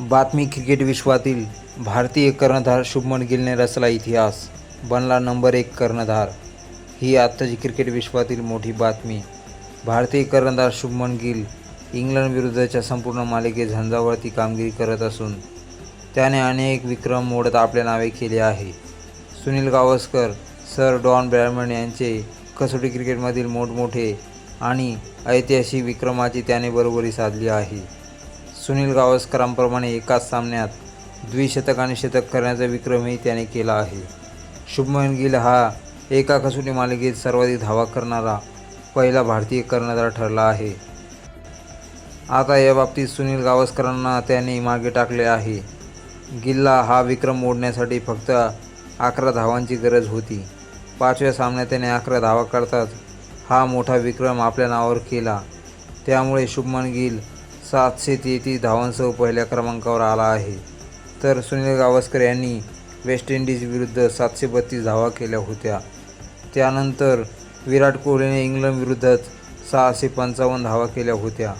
बातमी क्रिकेट विश्वातील भारतीय कर्णधार शुभमन गिलने रचला इतिहास. बनला नंबर एक कर्णधार. ही आत्ताची क्रिकेट विश्वातील मोठी बातमी. भारतीय कर्णधार शुभमन गिल इंग्लंडविरुद्धच्या संपूर्ण मालिकेत झंझावाती कामगिरी करत असून त्याने अनेक विक्रम मोडत आपल्या नावे केले आहे. Sunil Gavaskar sir Don Bradman यांचे कसोटी क्रिकेटमधील मोठमोठे आणि ऐतिहासिक विक्रमाची त्याने बरोबरी साधली आहे. सुनील गावस्करांप्रमाणे एकाच सामन्यात द्विशतक आणि शतक करण्याचा विक्रमही त्याने केला आहे. शुभमन गिल हा एका कसोटी मालिकेत सर्वाधिक धावा करणारा पहिला भारतीय कर्णधार ठरला आहे. आता या बाबतीत सुनील गावस्करांना त्याने मागे टाकले आहे. गिल्ला हा विक्रम मोडण्यासाठी फक्त अकरा धावांची गरज होती. पाचव्या सामन्यात त्याने अकरा धावा करताच हा मोठा विक्रम आपल्या नावावर केला. त्यामुळे शुभमन गिल सातशे तेहतीस धावांसह पहिल्या क्रमांकावर आला आहे. तर सुनील गावस्कर यांनी वेस्ट इंडिज विरुद्ध सातशे बत्तीस धावा केल्या होत्या. त्यानंतर विराट कोहलीने इंग्लंडविरुद्धच सहाशे पंचावन्न धावा केल्या होत्या.